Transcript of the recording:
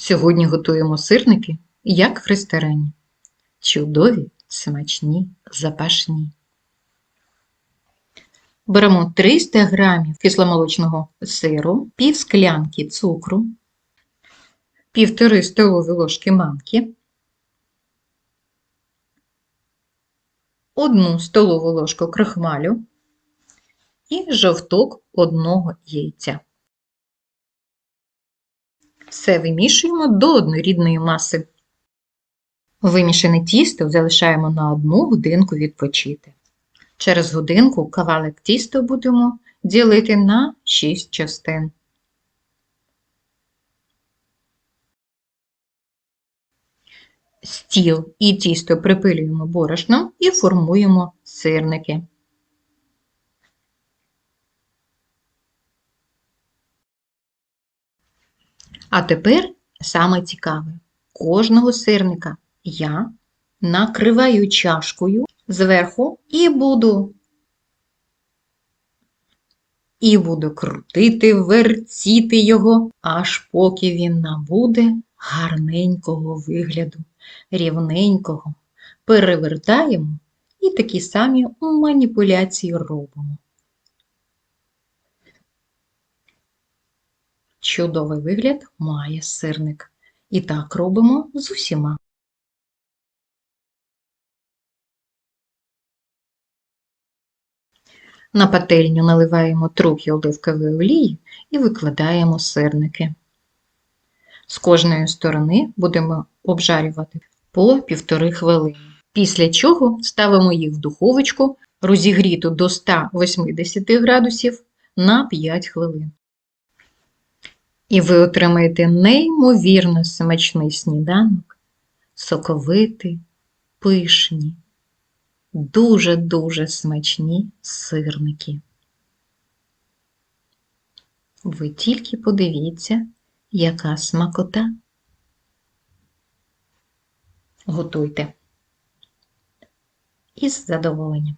Сьогодні готуємо сирники, як в ресторані. Чудові, смачні, запашні. Беремо 300 грамів кисломолочного сиру, пів склянки цукру, півтори столові ложки манки, одну столову ложку крахмалю і жовток одного яйця. Все вимішуємо до однорідної маси. Вимішане тісто залишаємо на одну годинку відпочити. Через годинку кавалик тіста будемо ділити на 6 частин. Стіл і тісто припилюємо борошном і формуємо сирники. А тепер саме цікаве. Кожного сирника я накриваю чашкою зверху і буду і буду крутити, вертіти його, аж поки він набуде гарненького вигляду, рівненького. Перевертаємо і такі самі маніпуляції робимо. Чудовий вигляд має сирник. І так робимо з усіма. На пательню наливаємо трохи оливкової олії і викладаємо сирники. З кожної сторони будемо обжарювати по півтори хвилини. Після чого ставимо їх в духовочку, розігріту до 180 градусів на 5 хвилин. І ви отримаєте неймовірно смачний сніданок, соковитий, пишні, дуже-дуже смачні сирники. Ви тільки подивіться, яка смакота. Готуйте із задоволенням.